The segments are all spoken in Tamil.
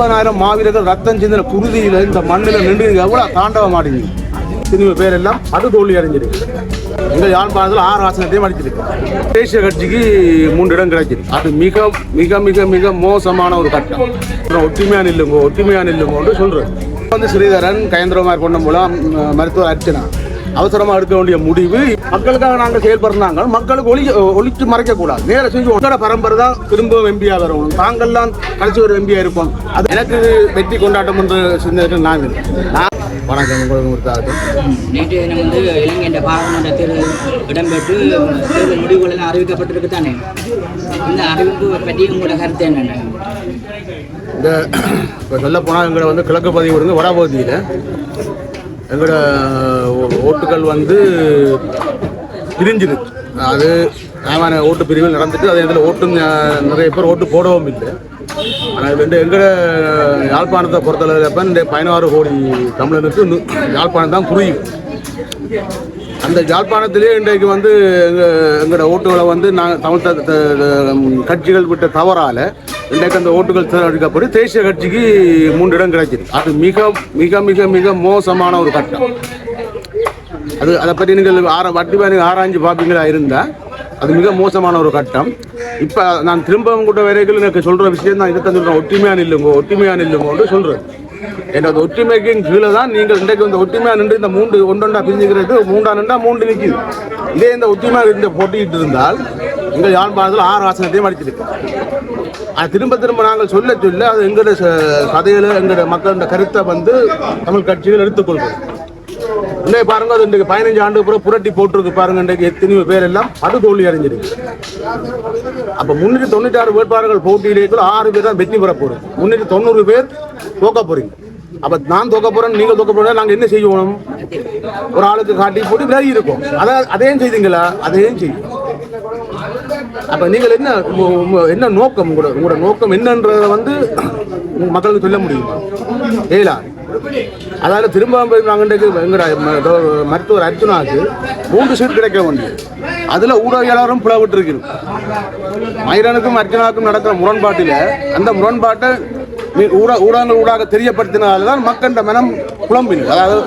ஐம்பதாயிரம் மாவீரர்கள் ரத்தம் சிந்தின குருதியில இந்த மண்ணில் நின்று எவ்வளவு தாண்டவம் ஆடிங்க சினிமா பேர் எல்லாம் அது தோல்வி அடைஞ்சிருக்கு. இந்த யாழ்ப்பாணத்தில் ஆறு ஆசனத்தையும் அடிச்சிருக்கு. தேசிய கட்சிக்கு மூன்று இடம் கிடைச்சிருக்கு. அது மிக மிக மிக மிக மோசமான ஒரு கட்டம். ஒற்றுமையா நில்லுங்க ஒற்றுமையா நில்லுங்கன்னு சொல்றேன் வந்து ஸ்ரீதரன் கயந்திரமார் கொண்ட மூலம் மருத்துவர் அர்ச்சனா. அவசரமா எடுக்க வேண்டிய முடிவு. மக்களுக்காக நாங்கள் செயல்படுறாங்க மக்களுக்கு ஒளி ஒளிச்சு மறைக்க கூடாது நேர செஞ்சு உங்களோட பரம்பரை தான் திரும்பவும் எம்பியா வரணும் தாங்கள்லாம் கடைசி ஒரு எம்பியா இருப்போம். அது எனக்கு வெற்றி கொண்டாட்டம் என்று சிந்தனை நான். நான் வணக்கம் உங்களுக்கு கொடுத்தாகட்டும் நேற்றைய தினம் வந்து இலங்கை பாராளுமன்ற தேர்தல் இடம்பெற்று தேர்தல் முடிவுகள் அறிவிக்கப்பட்டிருக்கு தானே இந்த அறிவிப்பு பற்றி உங்களோட கருத்து என்னென்ன? இந்த இப்போ சொல்ல போனால் எங்களை வந்து கிழக்கு பகுதி வருங்க வடபகுதியில் எங்களோட ஓ- ஓட்டுகள் வந்து பிரிஞ்சுது. அது நியாயமான ஓட்டு பிரிவில் நடந்துட்டு அதே இதில் ஓட்டும் நிறைய பேர் ஓட்டு போடவும் இல்லை. ஆனால் இது வந்து எங்களோட யாழ்ப்பாணத்தை பொறுத்தளவில் இப்போ இந்த பதினாறு கோடி தமிழனுக்கு யாழ்ப்பாணம் தான் புரியும் அந்த யாழ்ப்பாணத்திலே இன்றைக்கு வந்து எங்கள் எங்களோட ஓட்டுகளை வந்து நாங்கள் தமிழ் த- கட்சிகள் விட்ட தவறால இன்றைக்கு அந்த ஓட்டுகள் தேர்ந்தெடுக்கப்பட்டு தேசிய கட்சிக்கு மூன்று இடம் கிடைச்சிருக்கு அது மிக மிக மிக மிக மோசமான ஒரு கட்டம். அது அதை பற்றி நீங்கள் ஆர வட்டி நீங்கள் ஆராய்ஞ்சு பார்ப்பீங்களா இருந்தால் அது மிக மோசமான ஒரு கட்டம். இப்போ நான் திரும்பவும் கூட வரைக்கும் எனக்கு சொல்கிற விஷயம் தான் இதை தான் சொல்கிறேன் ஒற்றுமையாக நில்லுங்க ஒற்றுமையாக நில்லுங்கன்னு சொல்கிறேன் எனது ஒற்றுமைக்கு கீழே தான் நீங்கள் இன்றைக்கு இந்த ஒற்றுமையாக நின்று இந்த மூன்று ஒன்றொண்டா பிரிஞ்சுக்கிறது மூன்றா நின்றா மூன்று நிற்கிது இதே இந்த ஒற்றுமையாக இந்த போட்டிக்கிட்டு இருந்தால் எங்கள் யாழ்ப்பாணத்தில் ஆறு ஆசனத்தையும் அடிச்சிருக்கு அது திரும்ப திரும்ப நாங்கள் சொல்ல சொல்ல அது எங்களோட ச- கதையில எங்களோட மக்களோட கருத்தை வந்து தமிழ் கட்சிகள் எடுத்துக்கொள்வோம் இன்னைக்கு பாருங்க அது இன்றைக்கு பதினஞ்சு ஆண்டு பூரா புரட்டி போட்டிருக்கு பாருங்க இன்றைக்கு எத்தனையோ பேர் எல்லாம் அது தோல்வி அடைஞ்சிருக்கு. அப்போ முன்னூற்றி தொண்ணூற்றி ஆறு வேட்பாளர்கள் போட்டியிலேயே ஆறு பேர் தான் வெற்றி பெற போகிறோம் முன்னூற்றி தொண்ணூறு பேர் தோக்க போறீங்க. அப்ப நான் தோக்க போறேன் நீங்க தோக்க போறேன் நாங்க என்ன செய்யணும் ஒரு ஆளுக்கு காட்டி போட்டு விலகி இருக்கும். அதை அதையும் செய்தீங்களா? அதையும் செய்யும் அப்ப நீங்கள் என்ன என்ன நோக்கம்? உங்களோட உங்களோட நோக்கம் என்னன்றத வந்து மக்களுக்கு சொல்ல முடியுமா? ஏலா அதாவது திரும்ப போய் நாங்கள் எங்கட மருத்துவர் அர்ஜுனாக்கு மூன்று சீட் கிடைக்க வேண்டியது. அதுல ஊடகவியலாளரும் பிளவிட்டு மயிரனுக்கும் அர்ஜுனாவுக்கும் நடக்கிற முரண்பாட்டில் அந்த முரண்பாட்டை ஊட ஊடகங்கள் ஊடாக தெரியப்படுத்தினால தான் மக்களின் மனம் குழம்பினது. அதாவது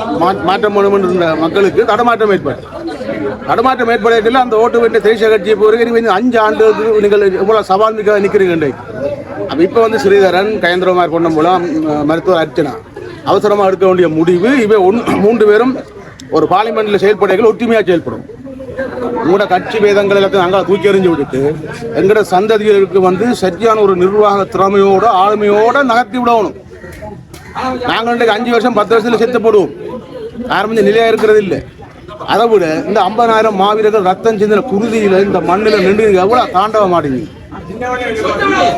மாற்றம் வேணும் இருந்த மக்களுக்கு தடமாற்றம் ஏற்பட்டு தடமாற்றம் ஏற்படவில்லை அந்த ஓட்டு வேண்டிய தேசிய கட்சியை போகிறீங்க நீங்கள் அஞ்சு ஆண்டு நீங்கள் எவ்வளோ சவால் மிக்க நிற்கிறீங்க அப்போ இப்போ வந்து ஸ்ரீதரன் கயந்திரமார் கொண்ட மூலம் மருத்துவர் அர்ச்சனா. அவசரமாக எடுக்க வேண்டிய முடிவு இவை ஒன் மூன்று பேரும் ஒரு பார்லிமெண்ட்டில் செயல்படைகள் ஒற்றுமையாக செயல்படும். உங்களோட கட்சி வேதங்கள் எல்லாத்தையும் நாங்கள் தூக்கி எறிஞ்சு விட்டுட்டு எங்களோட சந்ததிகளுக்கு வந்து சரியான ஒரு நிர்வாக திறமையோட ஆளுமையோட நகர்த்தி விடணும். நாங்கள் இன்றைக்கு அஞ்சு வருஷம் பத்து வருஷத்தில் செத்து போடுவோம். ஆரம்பிச்ச நிலையாக இருக்கிறது இல்லை. அதை விட இந்த ஐம்பதாயிரம் மாவீரர்கள் ரத்தம் சிந்தின குருதியில இந்த மண்ணில் நின்று எவ்வளவு தாண்டவ மாட்டீங்க.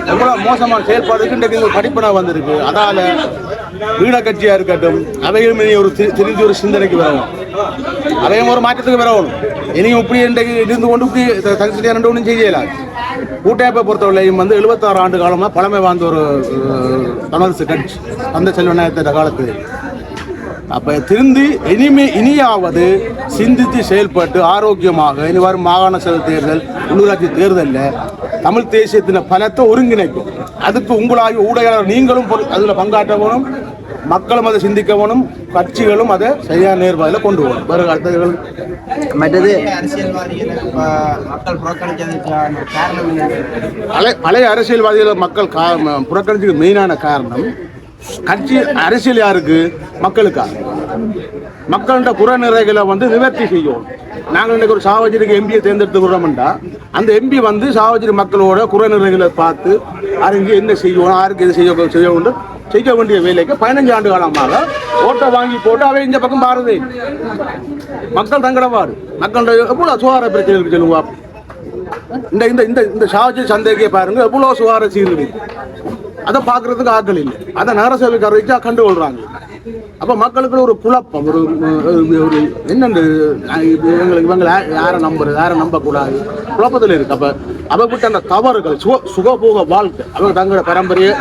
எவ்வளவு மோசமான செயல்பாடுக்கு இன்றைக்கு இங்க படிப்பனா வந்திருக்கு. அதால வீட கட்சியா இருக்கட்டும் அவையும் இனி ஒரு தி- திரும்பி ஒரு சிந்தனைக்கு வரணும். அவையும் ஒரு மாற்றத்துக்கு வரணும். இனியும் இப்படி இன்றைக்கு இருந்து கொண்டு இப்படி தகுதியாக ரெண்டு ஒன்றும் செய்யலாம் கூட்டமைப்பை பொறுத்தவரையும் வந்து எழுபத்தாறு ஆண்டு காலமாக பழமை வாழ்ந்த ஒரு தமிழரசு கட்சி. அந்த செல்வநாயகத்த காலத்து. அப்ப திருந்தி இனிமே இனியாவது சிந்தித்து செயல்பட்டு ஆரோக்கியமாக இனி வரும் மாகாண சபை தேர்தல் உள்ளூராட்சி தேர்தலில் தமிழ் தேசியத்தின் பலத்தை ஒருங்கிணைக்கும் அதுக்கு உங்களாகி ஊடகங்கள் நீங்களும் அதுல பங்காற்றவனும் மக்களும் அதை சிந்திக்கவனும் கட்சிகளும் அதை சரியான நேர்வாயில் கொண்டு போகணும். வேறு அடுத்தது மற்றது? பழைய அரசியல்வாதிகளை மக்கள் கா புறக்கணிச்சுக்கு மெயினான காரணம் கட்சி அரசியல் யாருக்கு? மக்களுக்கா? மக்கள்கிட்ட குறநிறைகளை வந்து நிவர்த்தி செய்யும். நாங்கள் இன்னைக்கு ஒரு சாவஜிக்கு எம்பியை தேர்ந்தெடுத்துக்கிறோம்டா அந்த எம்பி வந்து சாவஜரி மக்களோட குறநிறைகளை பார்த்து அறிஞ்சு என்ன செய்யணும் யாருக்கு எது செய்ய செய்ய வேண்டும் செய்ய வேண்டிய வேலைக்கு பதினஞ்சு ஆண்டு காலமாக ஓட்டை வாங்கி போட்டு அவை இந்த பக்கம் பாருது. மக்கள் தங்கடவாறு மக்கள் எவ்வளோ சுகாதார பிரச்சனைகளுக்கு சொல்லுவா இந்த இந்த இந்த இந்த ஷாஜி சந்தைக்கே பாருங்க எவ்வளோ சுகாதார சீர்குடி அதை பார்க்கறதுக்கு ஆக்கள் இல்லை. அதை நகரசபைக்கு வச்சா கண்டுகொள்றாங்க அப்போ மக்களுக்கு ஒரு குழப்பம் ஒரு ஒரு- என்னென்று இவங்களுக்கு இவங்களை யாரை நம்புறது யாரை நம்பக்கூடாது. குழப்பத்தில் இருக்கு. அப்போ அவகிட்ட அந்த தவறுகள் சுக சுகபோக வாழ்க்கை அவங்க தங்களோட பரம்பரையை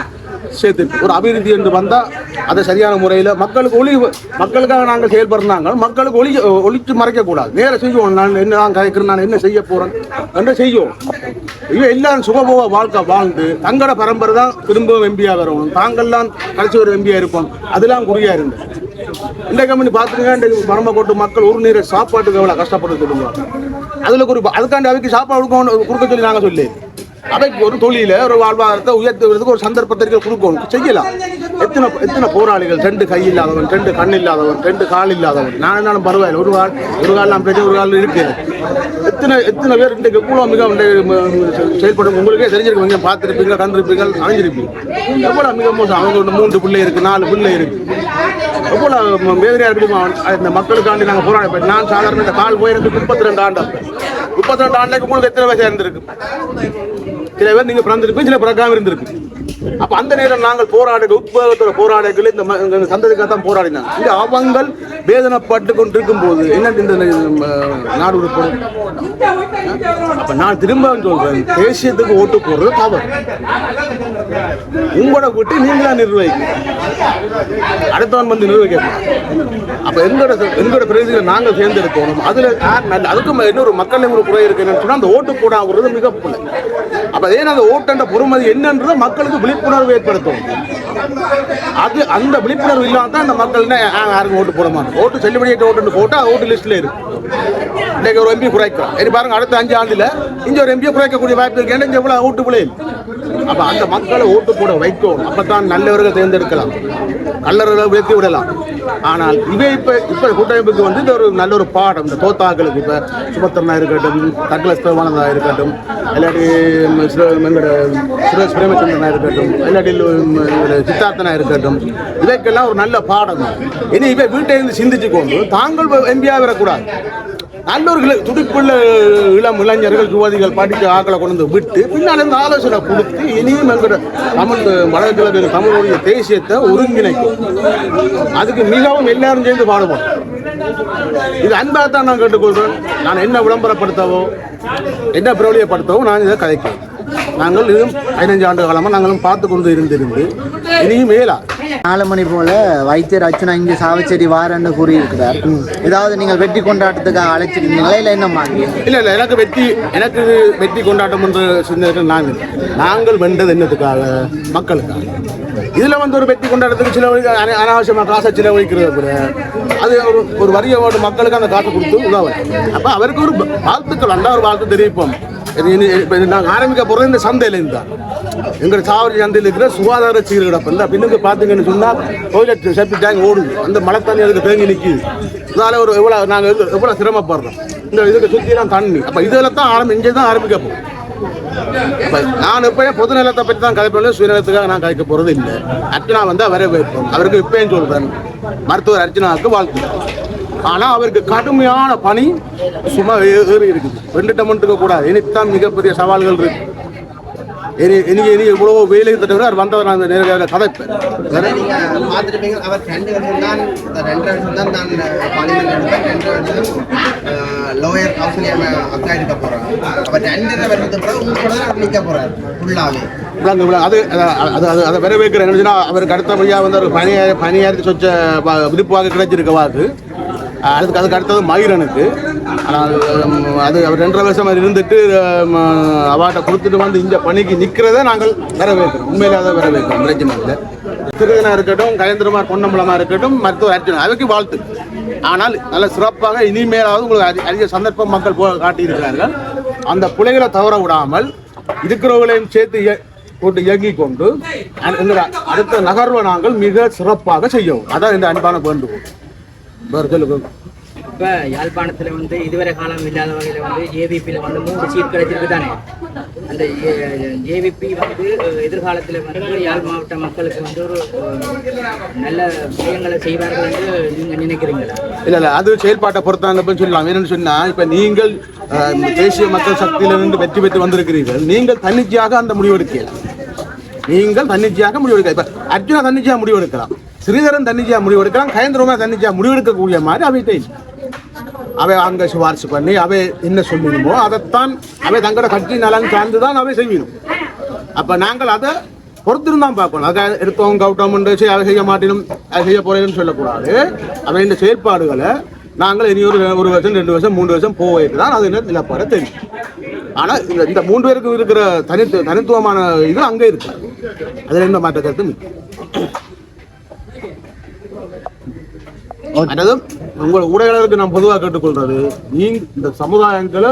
சேர்த்து ஒரு அபிவிருத்தி என்று வந்தால் அதை சரியான முறையில் மக்களுக்கு ஒளி மக்களுக்காக நாங்கள் செயல்படுறாங்க மக்களுக்கு ஒளி ஒழித்து மறைக்கக்கூடாது. நேர செய்வோம். நான் என்ன நான் கதைக்கிறேன் நான் என்ன செய்ய போகிறேன் என்று செய்வோம். இவன் எல்லாம் சுகபோக வாழ்க்கை வாழ்ந்து தங்களோட பரம்பரை தான் திரும்பவும் எம்பியாக வரணும் தாங்கள்லாம் கடைசி ஒரு எம்பியாக இருப்போம் அதெல்லாம் குறியாக இருந்து. இந்த கம்பெனி பார்த்துருங்க இந்த பரம்பக்கோட்டு மக்கள் ஒரு நீரை சாப்பாட்டுக்கு எவ்வளோ கஷ்டப்பட்டு சொல்லுங்க அதில் குறிப்பா அதுக்காண்டி அவைக்கு சாப்பாடு கொடுக்க கொடுக்க சொல்லி நாங்கள் சொல்லி. அவைக்கு ஒரு தொழில ஒரு வாழ்வாதாரத்தை உயர்த்துவதற்கு ஒரு சந்தர்ப்பத்திற்கு கொடுக்கணும். செய்யலாம். எத்தனை எத்தனை போராளிகள்? ரெண்டு கை இல்லாதவன் ரெண்டு கண் இல்லாதவன் ரெண்டு கால் இல்லாதவன். நான் என்னாலும் பரவாயில்ல. ஒரு கால் ஒரு கால் நான் பெரிய ஒரு கால் இருக்கு எத்தனை எத்தனை பேர் இன்றைக்கு எவ்வளோ மிக செயல்படும்? உங்களுக்கே தெரிஞ்சிருக்கும். இங்கே பார்த்துருப்பீங்க கண்டிருப்பீங்க அணிஞ்சிருப்பீங்க எவ்வளோ மிக மோசம்? அவங்க ஒன்று மூன்று பிள்ளை இருக்கு நாலு பிள்ளை இருக்கு. எவ்வளோ வேதனையாக இருக்குமா? இந்த மக்களுக்காண்டி நாங்கள் போராட நான் சாதாரண இந்த கால் போயிருந்து முப்பத்தி ரெண்டு ஆண்டு. முப்பத்தி ரெண்டு ஆண்டுக்கு உங்களுக்கு எத்தனை வயசு இருந்திருக்கு சில பேர் நீங்கள் பிறந்திருப்பீங்க சில பிறக்காமல் இருந்திருக்கு அப்ப அந்த நேரம் நாங்கள் போராட உட்பகத்தோட போராடங்கள் இந்த சந்ததிக்காக தான் போராடினாங்க. இது அவங்கள் வேதனைப்பட்டு கொண்டிருக்கும் போது என்ன இந்த நாடு உருப்படும் அப்ப நான் திரும்ப சொல்றேன் தேசியத்துக்கு ஓட்டு போடுறது தவறு. உங்களோட வீட்டை நீங்களா நிர்வகிக்க அடுத்தவன் வந்து நிர்வகிக்க அப்ப எங்களோட எங்களோட பிரதிநிதிகளை நாங்கள் தேர்ந்தெடுக்கணும். அதுல அதுக்கு அதுக்கும் இன்னொரு மக்கள் ஒரு குறை இருக்கு என்னன்னு சொன்னா அந்த ஓட்டு போடாங்கிறது மிக பிள்ளை அப்ப ஏன் அந்த ஓட்டுன்ற பொறுமதி என்னன்றது மக்களுக்கு விழிப்புணர்வு ஏற்படுத்தும். அது அந்த விழிப்புணர்வு இல்லாமல் தான் அந்த மக்கள் யாருக்கும் ஓட்டு போட மாட்டோம் ஓட்டு செல்லுபடியாட்ட ஓட்டு போட்டால் ஓட்டு லிஸ்ட்டில் இருக்கு. இன்றைக்கு ஒரு எம்பி குறைக்கிறோம் இனி பாருங்க அடுத்த அஞ்சு ஆண்டில் இங்கே ஒரு எம்பியை குறைக்கக்கூடிய வாய்ப்பு இருக்கு. இங்கே இங்க ஓட்டு விளையும் அப்போ அந்த மக்களை ஓட்டு போட வைக்கோ அப்போ தான் நல்லவர்கள் தேர்ந்தெடுக்கலாம். நல்லவர்களை உயர்த்தி விடலாம். ஆனால் இவை இப்போ இப்போ கூட்டமைப்புக்கு வந்து இது ஒரு நல்ல ஒரு பாடம். இந்த தோத்தாக்களுக்கு இப்போ சுபத்திரனா இருக்கட்டும் தக்லஸ் பிரமானதாக இருக்கட்டும் இல்லாட்டி எங்களோட சுரேஷ் பிரேமச்சந்திரனா இருக்கட்டும் இல்லாட்டி சித்தார்த்தனா இருக்கட்டும் இவைக்கெல்லாம் ஒரு நல்ல பாடம். இனி இவை வீட்டை இருந்து சிந்திச்சு கொண்டு தாங்கள் எம்பியாக வரக்கூடாது. நல்லவர்கள் துடிப்புள்ள இளம் இளைஞர்கள் யுவதிகள் படிக்க ஆக்களை கொண்டு விட்டு பின்னால் இந்த ஆலோசனை கொடுத்து இனியும் எங்களோட தமிழ் வடகிழக்கு தமிழுடைய தேசியத்தை ஒருங்கிணைக்கும். அதுக்கு மிகவும் எல்லாரும் சேர்ந்து பாடுபடும் இது அன்பாக தான் நான் கேட்டுக்கொள்கிறேன். நான் என்ன விளம்பரப்படுத்தவோ என்ன பிரபலியப்படுத்தவோ நான் இதை கதைக்கிறேன். நாங்கள் இதுவும் பதினஞ்சு ஆண்டு காலமாக நாங்களும் பார்த்து கொண்டு இருந்திருந்து இனியும் மேலா நாலு மணி போல வைத்தியர் அர்ச்சனா இங்கே சாவச்சேரி வாரன்னு கூறியிருக்கிறார். ஏதாவது நீங்கள் வெற்றி கொண்டாட்டத்துக்காக அழைச்சிருந்தீங்களா இல்லை என்ன மாதிரி? இல்லை இல்லை எனக்கு வெற்றி எனக்கு வெற்றி கொண்டாட்டம் என்று சிந்தனை நாங்கள் நாங்கள் வென்றது என்னத்துக்காக? மக்களுக்காக. இதில் வந்து ஒரு வெற்றி கொண்டாட்டத்துக்கு சில அனாவசியமாக காசை செலவழிக்கிறது கூட. அது ஒரு ஒரு வரியோட மக்களுக்கு அந்த காசை கொடுத்து உதவும் அப்போ அவருக்கு ஒரு வாழ்த்துக்கள் அண்டா ஒரு வாழ்த்து தெரிவிப்போம். இனி- இப்ப நாங்கள் ஆரம்பிக்க போகிறது இந்த சந்தையிலேருந்து தான். எங்கள் சாவரி சந்தையில் இருக்கிற சுகாதார சீர்கிடப்பு இந்த பின்னுக்கு பார்த்தீங்கன்னு சொன்னால் டொய்லெட் செப்டி டேங்க் ஓடுது. அந்த மழை தண்ணி அதுக்கு தேங்கி நிற்கிது அதனால் ஒரு எவ்வளோ நாங்கள் எவ்வளோ சிரமப்படுறோம். இந்த இதுக்கு சுற்றிலாம் தண்ணி. அப்போ இதில் தான் ஆரம்பி இங்கே தான் ஆரம்பிக்க போகும் நான் இப்போ பொது நிலத்தை பற்றி தான் கதைப்பேன். சுயநலத்துக்காக நான் கதைக்க போகிறது இல்லை. அர்ச்சனா வந்து வைப்போம் அவருக்கு இப்பயும் சொல்கிறேன் மருத்துவர் அர்ச்சனாவுக்கு வாழ்த்து ஆனால் அவருக்கு கடுமையான பணி சும்மா ஏறி இருக்குது. ரெண்டு டமண்ட்டுக்கு கூடாது இனித்தான் மிகப்பெரிய சவால்கள் இருக்குது ரெண்டு வருஷம் தான் நான் பார்லிமெண்ட் எடுப்பேன் ரெண்டு வருஷம் லோயர் கவுன்சிலியான அக்கா இருக்க போறாங்க அவர் ரெண்டு வருஷத்துக்கு பிறகு உங்க கூட அவர் நிக்க போறாரு ஃபுல்லாவே அது அது- அது அது என்னச்சுன்னா அவருக்கு அடுத்தபடியாக வந்து ஒரு பணியாரி பணியாரி சொச்ச வ- விருப்பு வாக்கு கிடைச்சிருக்க வாக்கு. அதுக்கு அதுக்கு அடுத்தது மயூரனுக்கு. ஆனால் அது அவர் ரெண்டரை வருஷம் இருந்துட்டு அவார்ட்டை கொடுத்துட்டு வந்து இந்த பணிக்கு நிற்கிறத நாங்கள் வரவேற்கிறோம். உண்மையிலே அதை வரவேற்கிறோம் பிரச்சனை இல்லை திருதனா இருக்கட்டும் கயந்திரமார் பொன்னம்பலமாக இருக்கட்டும் மருத்துவர் அர்ஜுன் அதுக்கு வாழ்த்து. ஆனால் நல்ல சிறப்பாக இனிமேலாவது உங்களுக்கு அதிக சந்தர்ப்பம் மக்கள் போ காட்டியிருக்கிறார்கள். அந்த பிள்ளைகளை தவற விடாமல் இருக்கிறவர்களையும் சேர்த்து போட்டு இயங்கிக் கொண்டு அ- அடுத்த நகர்வை நாங்கள் மிக சிறப்பாக செய்யவும். அதான் இந்த அன்பான வேண்டுகோள். வேறு இப்போ யாழ்ப்பாணத்தில் வந்து இதுவரை காலம் இல்லாத வகையில் வந்து ஏவிபியில் வந்து மூன்று சீட் கிடைச்சிருக்கு தானே? அந்த ஏவிபி வந்து எதிர்காலத்தில் வந்து யாழ் மாவட்ட மக்களுக்கு வந்து ஒரு நல்ல விஷயங்களை செய்வார்கள் என்று நீங்கள் நினைக்கிறீங்களா? இல்ல இல்ல அது செயல்பாட்டை பொறுத்தாங்க சொல்லலாம். என்னன்னு சொன்னா இப்ப நீங்கள் தேசிய மக்கள் சக்தியிலிருந்து வெற்றி பெற்று வந்திருக்கிறீர்கள். நீங்கள் தன்னிச்சையாக அந்த முடிவெடுக்கலாம் நீங்கள் தன்னிச்சையாக முடிவெடுக்க இப்ப அர்ஜுனா தன்னிச்சையாக முடிவெடுக்கலாம் ஸ்ரீதரன் தன்னிச்சையாக முடிவெடுக்கலாம் கயந்திரமா தன்னிச்சையாக முடிவெடுக்கக்கூடிய மாதிரி அவை அவை அங்கே சிபாரிசு பண்ணி அவை என்ன சொல்லணுமோ அதைத்தான் அவை தங்களோட கட்சி நலன் சார்ந்து தான் அவை செய்யணும். அப்போ நாங்கள் அதை பொறுத்திருந்தான் பார்க்கணும். அதை எடுத்தோம் கவுட்டோம் செய்ய அதை செய்ய மாட்டேனும் அதை செய்ய போகிறேன்னு சொல்லக்கூடாது. அவை இந்த செயற்பாடுகளை நாங்கள் இனி ஒரு ஒரு வருஷம் ரெண்டு வருஷம் மூணு வருஷம் போயிட்டு தான் அது என்ன நிலப்பாட தெரியும். ஆனால் இந்த இந்த மூன்று பேருக்கும் இருக்கிற தனித்து தனித்துவமான இது அங்கே இருக்கு அதில் எந்த மாற்ற கருத்தும் இல்லை. அதாவது உங்கள் ஊடகங்களுக்கு நான் பொதுவாக கேட்டுக்கொள்றது நீங்க இந்த சமுதாயங்களை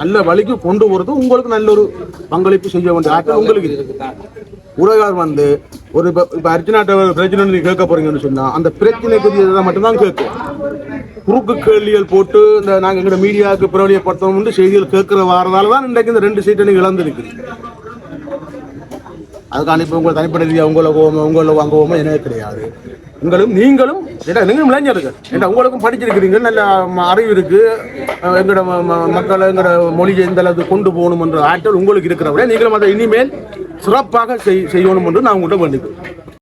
நல்ல வழிக்கு கொண்டு போறது உங்களுக்கு நல்ல ஒரு பங்களிப்பு செய்ய வேண்டிய ஆற்றல் உங்களுக்கு இருக்கு. ஊடகர் வந்து ஒரு இப்போ இப்போ அர்ச்சனாட்ட ஒரு பிரச்சனை நீங்க கேட்க போறீங்கன்னு சொன்னா அந்த பிரச்சனைக்குரியதை மட்டும்தான் கேட்கும். குறுக்கு கேள்விகள் போட்டு இந்த நாங்கள் எங்களோட மீடியாவுக்கு பிரபலியப்படுத்தணும் வந்து செய்திகள் கேட்கிற வாரதால தான் இன்றைக்கு இந்த ரெண்டு சீட்டை நீங்கள் இழந்திருக்கிறீங்க அதுக்கான இப்போ உங்களை தனிப்பட்ட ரீதியாக உங்களை போவோம் உங்களை வாங்குவோமோ எனக்கு கிடையாது. உங்களும் நீங்களும் நீங்களும் இளைஞர்கள்? ஏன்னா உங்களுக்கும் படிச்சிருக்கிறீங்க நல்ல ம- அறிவு இருக்கு. எங்களோட ம- மக்களை எங்களோட மொழியை இந்த அளவுக்கு கொண்டு போகணும் என்ற ஆற்றல் உங்களுக்கு இருக்கிறவரை நீங்களும் அதை இனிமேல் சிறப்பாக செய் செய்யணும் என்று நான் உங்கள்கிட்ட வேண்டிக்கிறேன்.